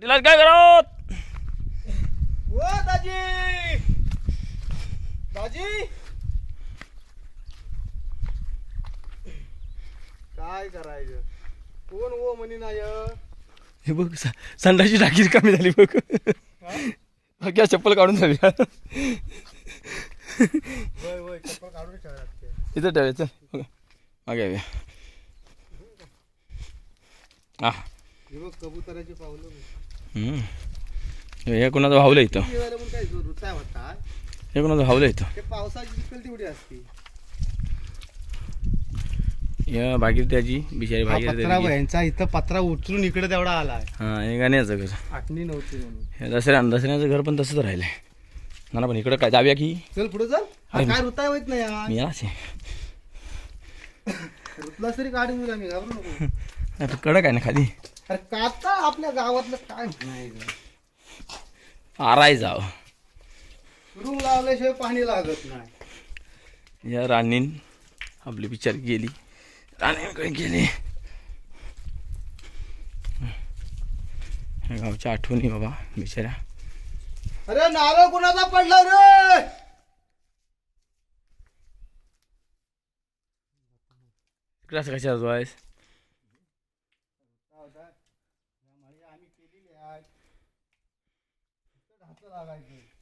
पाटील काय करत ओ दाजी! दाजी! काय करायचं? कोण ओ म्हणी नाही हे बघ स- संडाची टाकी कमी झाली बघ. क्या चप्पल काढून झाली वय वय चप्पल काढून ठेवा लागते. इथं ठेवायचं बघ मागे येऊया. हा. कबुतराची पावलं. हे कोणाचं इथं? हे? कोणाचं इथं? ते पावसाची चिखल तेवढी असते. या भागीरथ्याची बिचारी हा पत्रा भागीरथ्याची यांचा इथं पत्रा उचलून इकडे तेवढा आलाय. हा हे गाण्याचं घर. आठणी नव्हती हे दसऱ्या दसऱ्याचं घर पण तसंच राहिलंय. ना पण इकडं काय जाऊया की? चल पुढे चल. काय ऋता माहीत नाही यार मी असे ऋतला तरी काढून दिला मी घाबरू नको. आता कडक आहे ना खाली. अरे काता आपल्या गावातलं काय म्हणायचं आराय जाव. रूम लावल्याशिवाय पाणी लागत नाही. या राणीन आपली बिचारी गेली. राणीकडे गेली. या गावच्या आठवणी बाबा बिचाऱ्या. अरे नारळ कुणाचा पडला रे? इकडे असं कशा आहेस आम्ही केलेली आहे लागायचं.